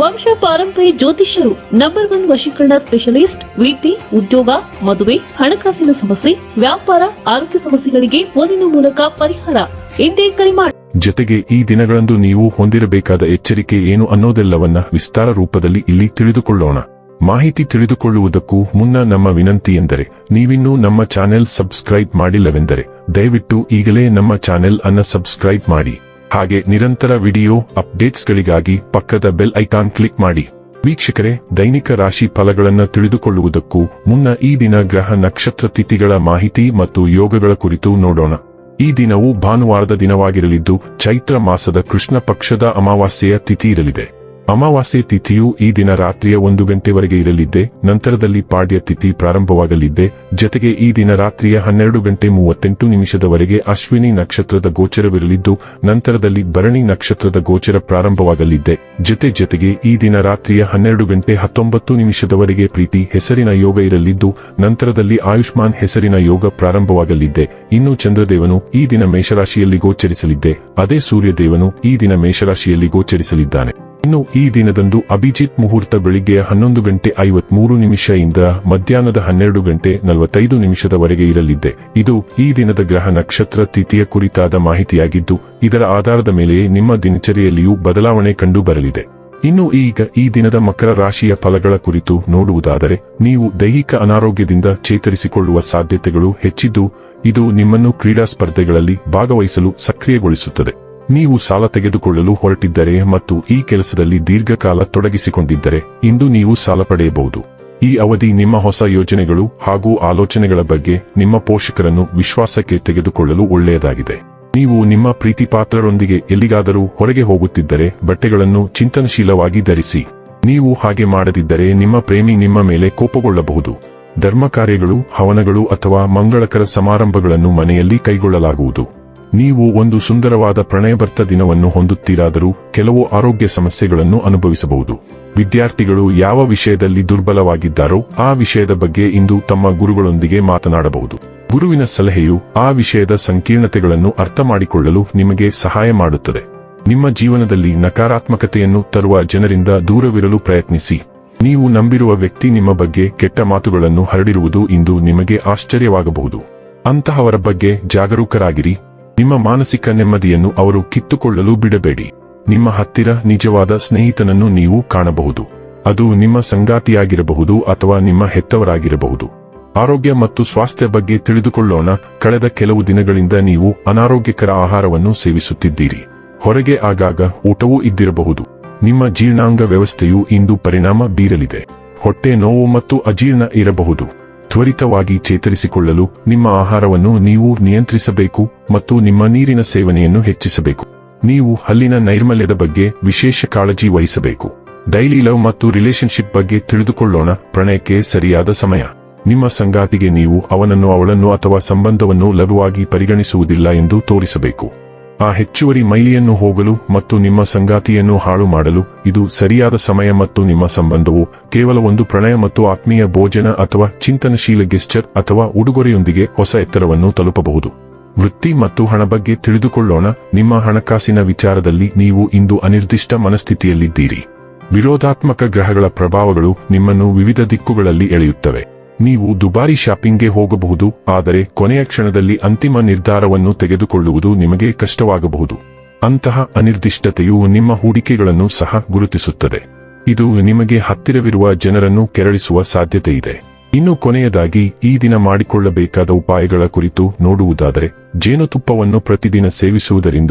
ವಂಶ ಪಾರಂಪರ್ಯ ಜ್ಯೋತಿಷ್ಯರು ನಂಬರ್ ಒನ್ ವಶೀಕರಣ ಸ್ಪೆಷಲಿಸ್ಟ್ ವೃತ್ತಿ ಉದ್ಯೋಗ, ಮದುವೆ, ಹಣಕಾಸಿನ ಸಮಸ್ಯೆ, ವ್ಯಾಪಾರ, ಆರೋಗ್ಯ ಸಮಸ್ಯೆಗಳಿಗೆ ಫೋನಿನ ಮೂಲಕ ಪರಿಹಾರ. ಎಂದೇ ಕರೆ ಮಾಡಿ ಜೊತೆಗೆ ಈ ದಿನಗಳಂದು ನೀವು ಹೊಂದಿರಬೇಕಾದ ಎಚ್ಚರಿಕೆ ಏನು ಅನ್ನೋದೆಲ್ಲವನ್ನ ವಿಸ್ತಾರ ರೂಪದಲ್ಲಿ ಇಲ್ಲಿ ತಿಳಿದುಕೊಳ್ಳೋಣ. ಮಾಹಿತಿ ತಿಳಿದುಕೊಳ್ಳುವುದಕ್ಕೂ ಮುನ್ನ ನಮ್ಮ ವಿನಂತಿ ಎಂದರೆ, ನೀವಿನ್ನೂ ನಮ್ಮ ಚಾನೆಲ್ ಸಬ್ಸ್ಕ್ರೈಬ್ ಮಾಡಿಲ್ಲವೆಂದರೆ, ದಯವಿಟ್ಟು ಈಗಲೇ ನಮ್ಮ ಚಾನೆಲ್ ಅನ್ನ ಸಬ್ಸ್ಕ್ರೈಬ್ ಮಾಡಿ. ಹಾಗೆ ನಿರಂತರ ವಿಡಿಯೋ ಅಪ್ಡೇಟ್ಸ್ಗಳಿಗಾಗಿ ಪಕ್ಕದ ಬೆಲ್ ಐಕಾನ್ ಕ್ಲಿಕ್ ಮಾಡಿ. ವೀಕ್ಷಕರೇ, ದೈನಿಕ ರಾಶಿ ಫಲಗಳನ್ನು ತಿಳಿದುಕೊಳ್ಳುವುದಕ್ಕೂ ಮುನ್ನ ಈ ದಿನ ಗ್ರಹ ನಕ್ಷತ್ರ ತಿಥಿಗಳ ಮಾಹಿತಿ ಮತ್ತು ಯೋಗಗಳ ಕುರಿತು ನೋಡೋಣ. ಈ ದಿನವು ಭಾನುವಾರದ ದಿನವಾಗಿರಲಿದ್ದು, ಚೈತ್ರ ಮಾಸದ ಕೃಷ್ಣ ಪಕ್ಷದ ಅಮಾವಾಸ್ಯೆಯ ತಿಥಿ ಇರಲಿದೆ. ಅಮಾವಾಸ್ಯೆ ತಿಥಿಯು ಈ ದಿನ ರಾತ್ರಿಯ ಒಂದು ಗಂಟೆವರೆಗೆ ಇರಲಿದ್ದೆ, ನಂತರದಲ್ಲಿ ಪಾಡ್ಯ ತಿಥಿ ಪ್ರಾರಂಭವಾಗಲಿದ್ದೆ, ಜತೆಗೆ ಈ ದಿನ ರಾತ್ರಿಯ ಹನ್ನೆರಡು ಗಂಟೆ ಮೂವತ್ತೆಂಟು ನಿಮಿಷದವರೆಗೆ ಅಶ್ವಿನಿ ನಕ್ಷತ್ರದ ಗೋಚರವಿರಲಿದ್ದು, ನಂತರದಲ್ಲಿ ಭರಣಿ ನಕ್ಷತ್ರದ ಗೋಚರ ಪ್ರಾರಂಭವಾಗಲಿದ್ದೆ, ಜತೆ ಜೊತೆಗೆ ಈ ದಿನ ರಾತ್ರಿಯ ಹನ್ನೆರಡು ಗಂಟೆ ಹತ್ತೊಂಬತ್ತು ನಿಮಿಷದವರೆಗೆ ಪ್ರೀತಿ ಹೆಸರಿನ ಯೋಗ ಇರಲಿದ್ದು, ನಂತರದಲ್ಲಿ ಆಯುಷ್ಮಾನ್ ಹೆಸರಿನ ಯೋಗ ಪ್ರಾರಂಭವಾಗಲಿದ್ದೆ. ಇನ್ನು ಚಂದ್ರದೇವನು ಈ ದಿನ ಮೇಷರಾಶಿಯಲ್ಲಿ ಗೋಚರಿಸಲಿದ್ದೆ, ಅದೇ ಸೂರ್ಯದೇವನು ಈ ದಿನ ಮೇಷರಾಶಿಯಲ್ಲಿ ಗೋಚರಿಸಲಿದ್ದಾನೆ. ಇನ್ನು ಈ ದಿನದಂದು ಅಭಿಜಿತ್ ಮುಹೂರ್ತ ಬೆಳಿಗ್ಗೆಯ ಹನ್ನೊಂದು ಗಂಟೆ ಐವತ್ಮೂರು ನಿಮಿಷದಿಂದ ಮಧ್ಯಾಹ್ನದ ಹನ್ನೆರಡು ಗಂಟೆ ನಲವತ್ತೈದು ನಿಮಿಷದವರೆಗೆ ಇರಲಿದೆ. ಇದು ಈ ದಿನದ ಗ್ರಹ ನಕ್ಷತ್ರ ತಿಥಿಯ ಕುರಿತಾದ ಮಾಹಿತಿಯಾಗಿದ್ದು, ಇದರ ಆಧಾರದ ಮೇಲೆಯೇ ನಿಮ್ಮ ದಿನಚರಿಯಲ್ಲಿಯೂ ಬದಲಾವಣೆ ಕಂಡು ಬರಲಿದೆ ಇನ್ನು ಈಗ ಈ ದಿನದ ಮಕರ ರಾಶಿಯ ಫಲಗಳ ಕುರಿತು ನೋಡುವುದಾದರೆ, ನೀವು ದೈಹಿಕ ಅನಾರೋಗ್ಯದಿಂದ ಚೇತರಿಸಿಕೊಳ್ಳುವ ಸಾಧ್ಯತೆಗಳು ಹೆಚ್ಚಿದ್ದು, ಇದು ನಿಮ್ಮನ್ನು ಕ್ರೀಡಾ ಸ್ಪರ್ಧೆಗಳಲ್ಲಿ ಭಾಗವಹಿಸಲು ಸಕ್ರಿಯಗೊಳಿಸುತ್ತದೆ. ನೀವು ಸಾಲ ತೆಗೆದುಕೊಳ್ಳಲು ಹೊರಟಿದ್ದರೆ ಮತ್ತು ಈ ಕೆಲಸದಲ್ಲಿ ದೀರ್ಘಕಾಲ ತೊಡಗಿಸಿಕೊಂಡಿದ್ದರೆ, ಇಂದು ನೀವು ಸಾಲ ಪಡೆಯಬಹುದು. ಈ ಅವಧಿ ನಿಮ್ಮ ಹೊಸ ಯೋಜನೆಗಳು ಹಾಗೂ ಆಲೋಚನೆಗಳ ಬಗ್ಗೆ ನಿಮ್ಮ ಪೋಷಕರನ್ನು ವಿಶ್ವಾಸಕ್ಕೆ ತೆಗೆದುಕೊಳ್ಳಲು ಒಳ್ಳೆಯದಾಗಿದೆ. ನೀವು ನಿಮ್ಮ ಪ್ರೀತಿಪಾತ್ರರೊಂದಿಗೆ ಎಲ್ಲಿಗಾದರೂ ಹೊರಗೆ ಹೋಗುತ್ತಿದ್ದರೆ, ಬಟ್ಟೆಗಳನ್ನು ಚಿಂತನಶೀಲವಾಗಿ ಧರಿಸಿ. ನೀವು ಹಾಗೆ ಮಾಡದಿದ್ದರೆ ನಿಮ್ಮ ಪ್ರೇಮಿ ನಿಮ್ಮ ಮೇಲೆ ಕೋಪಗೊಳ್ಳಬಹುದು. ಧರ್ಮ ಕಾರ್ಯಗಳು ಹವನಗಳು ಅಥವಾ ಮಂಗಳಕರ ಸಮಾರಂಭಗಳನ್ನು ಮನೆಯಲ್ಲಿ ಕೈಗೊಳ್ಳಲಾಗುವುದು. ನೀವು ಒಂದು ಸುಂದರವಾದ ಪ್ರಣಯಭರ್ತ ದಿನವನ್ನು ಹೊಂದುತ್ತೀರಾದರೂ ಕೆಲವು ಆರೋಗ್ಯ ಸಮಸ್ಯೆಗಳನ್ನು ಅನುಭವಿಸಬಹುದು. ವಿದ್ಯಾರ್ಥಿಗಳು ಯಾವ ವಿಷಯದಲ್ಲಿ ದುರ್ಬಲವಾಗಿದ್ದಾರೋ ಆ ವಿಷಯದ ಬಗ್ಗೆ ಇಂದು ತಮ್ಮ ಗುರುಗಳೊಂದಿಗೆ ಮಾತನಾಡಬಹುದು. ಗುರುವಿನ ಸಲಹೆಯು ಆ ವಿಷಯದ ಸಂಕೀರ್ಣತೆಗಳನ್ನು ಅರ್ಥ ಮಾಡಿಕೊಳ್ಳಲು ನಿಮಗೆ ಸಹಾಯ ಮಾಡುತ್ತದೆ. ನಿಮ್ಮ ಜೀವನದಲ್ಲಿ ನಕಾರಾತ್ಮಕತೆಯನ್ನು ತರುವ ಜನರಿಂದ ದೂರವಿರಲು ಪ್ರಯತ್ನಿಸಿ. ನೀವು ನಂಬಿರುವ ವ್ಯಕ್ತಿ ನಿಮ್ಮ ಬಗ್ಗೆ ಕೆಟ್ಟ ಮಾತುಗಳನ್ನು ಹರಡಿರುವುದು ಇಂದು ನಿಮಗೆ ಆಶ್ಚರ್ಯವಾಗಬಹುದು. ಅಂತಹವರ ಬಗ್ಗೆ ಜಾಗರೂಕರಾಗಿರಿ. ನಿಮ್ಮ ಮಾನಸಿಕ ನೆಮ್ಮದಿಯನ್ನು ಅವರು ಕಿತ್ತುಕೊಳ್ಳಲು ಬಿಡಬೇಡಿ. ನಿಮ್ಮ ಹತ್ತಿರ ನಿಜವಾದ ಸ್ನೇಹಿತನನ್ನು ನೀವು ಕಾಣಬಹುದು. ಅದು ನಿಮ್ಮ ಸಂಗಾತಿಯಾಗಿರಬಹುದು ಅಥವಾ ನಿಮ್ಮ ಹೆತ್ತವರಾಗಿರಬಹುದು. ಆರೋಗ್ಯ ಮತ್ತು ಸ್ವಾಸ್ಥ್ಯ ಬಗ್ಗೆ ತಿಳಿದುಕೊಳ್ಳೋಣ. ಕಳೆದ ಕೆಲವು ದಿನಗಳಿಂದ ನೀವು ಅನಾರೋಗ್ಯಕರ ಆಹಾರವನ್ನು ಸೇವಿಸುತ್ತಿದ್ದೀರಿ. ಹೊರಗೆ ಆಗಾಗ ಊಟವೂ ಇದ್ದಿರಬಹುದು. ನಿಮ್ಮ ಜೀರ್ಣಾಂಗ ವ್ಯವಸ್ಥೆಯು ಇಂದು ಪರಿಣಾಮ ಬೀರಲಿದೆ. ಹೊಟ್ಟೆ ನೋವು ಮತ್ತು ಅಜೀರ್ಣ ಇರಬಹುದು. ತ್ವರಿತವಾಗಿ ಚೇತರಿಸಿಕೊಳ್ಳಲು ನಿಮ್ಮ ಆಹಾರವನ್ನು ನೀವು ನಿಯಂತ್ರಿಸಬೇಕು ಮತ್ತು ನಿಮ್ಮ ನೀರಿನ ಸೇವನೆಯನ್ನು ಹೆಚ್ಚಿಸಬೇಕು. ನೀವು ಹಲ್ಲಿನ ನೈರ್ಮಲ್ಯದ ಬಗ್ಗೆ ವಿಶೇಷ ಕಾಳಜಿ ವಹಿಸಬೇಕು. ಡೈಲಿ ಲವ್ ಮತ್ತು ರಿಲೇಷನ್ಶಿಪ್ ಬಗ್ಗೆ ತಿಳಿದುಕೊಳ್ಳೋಣ. ಪ್ರಣಯಕ್ಕೆ ಸರಿಯಾದ ಸಮಯ. ನಿಮ್ಮ ಸಂಗಾತಿಗೆ ನೀವು ಅವನನ್ನು, ಅವಳನ್ನು ಅಥವಾ ಸಂಬಂಧವನ್ನು ಲಘುವಾಗಿ ಪರಿಗಣಿಸುವುದಿಲ್ಲ ಎಂದು ತೋರಿಸಬೇಕು. ಆ ಹೆಚ್ಚುವರಿ ಮೈಲಿಯನ್ನು ಹೋಗಲು ಮತ್ತು ನಿಮ್ಮ ಸಂಗಾತಿಯನ್ನು ಹಾಳು ಮಾಡಲು, ಇದು ಸರಿಯಾದ ಸಮಯ ಮತ್ತು ನಿಮ್ಮ ಸಂಬಂಧವು ಕೇವಲ ಒಂದು ಪ್ರಣಯ ಮತ್ತು ಆತ್ಮೀಯ ಭೋಜನ ಅಥವಾ ಚಿಂತನಶೀಲ ಗೆಸ್ಚರ್ ಅಥವಾ ಉಡುಗೊರೆಯೊಂದಿಗೆ ಹೊಸ ಎತ್ತರವನ್ನು ತಲುಪಬಹುದು. ವೃತ್ತಿ ಮತ್ತು ಹಣ ಬಗ್ಗೆ ತಿಳಿದುಕೊಳ್ಳೋಣ. ನಿಮ್ಮ ಹಣಕಾಸಿನ ವಿಚಾರದಲ್ಲಿ ನೀವು ಇಂದು ಅನಿರ್ದಿಷ್ಟ ಮನಸ್ಥಿತಿಯಲ್ಲಿದ್ದೀರಿ. ವಿರೋಧಾತ್ಮಕ ಗ್ರಹಗಳ ಪ್ರಭಾವಗಳು ನಿಮ್ಮನ್ನು ವಿವಿಧ ದಿಕ್ಕುಗಳಲ್ಲಿ ಎಳೆಯುತ್ತವೆ. ನೀವು ದುಬಾರಿ ಶಾಪಿಂಗ್ಗೆ ಹೋಗಬಹುದು, ಆದರೆ ಕೊನೆಯ ಕ್ಷಣದಲ್ಲಿ ಅಂತಿಮ ನಿರ್ಧಾರವನ್ನು ತೆಗೆದುಕೊಳ್ಳುವುದು ನಿಮಗೆ ಕಷ್ಟವಾಗಬಹುದು. ಅಂತಹ ಅನಿರ್ದಿಷ್ಟತೆಯು ನಿಮ್ಮ ಹೂಡಿಕೆಗಳನ್ನು ಸಹ ಗುರುತಿಸುತ್ತದೆ. ಇದು ನಿಮಗೆ ಹತ್ತಿರವಿರುವ ಜನರನ್ನು ಕೆರಳಿಸುವ ಸಾಧ್ಯತೆಯಿದೆ. ಇನ್ನು ಕೊನೆಯದಾಗಿ, ಈ ದಿನ ಮಾಡಿಕೊಳ್ಳಬೇಕಾದ ಉಪಾಯಗಳ ಕುರಿತು ನೋಡುವುದಾದರೆ, ಜೇನುತುಪ್ಪವನ್ನು ಪ್ರತಿದಿನ ಸೇವಿಸುವುದರಿಂದ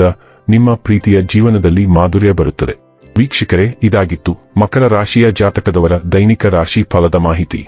ನಿಮ್ಮ ಪ್ರೀತಿಯ ಜೀವನದಲ್ಲಿ ಮಾಧುರ್ಯ ಬರುತ್ತದೆ. ವೀಕ್ಷಕರೇ, ಇದಾಗಿತ್ತು ಮಕರ ರಾಶಿಯ ಜಾತಕದವರ ದೈನಿಕ ರಾಶಿ ಫಲದ ಮಾಹಿತಿ.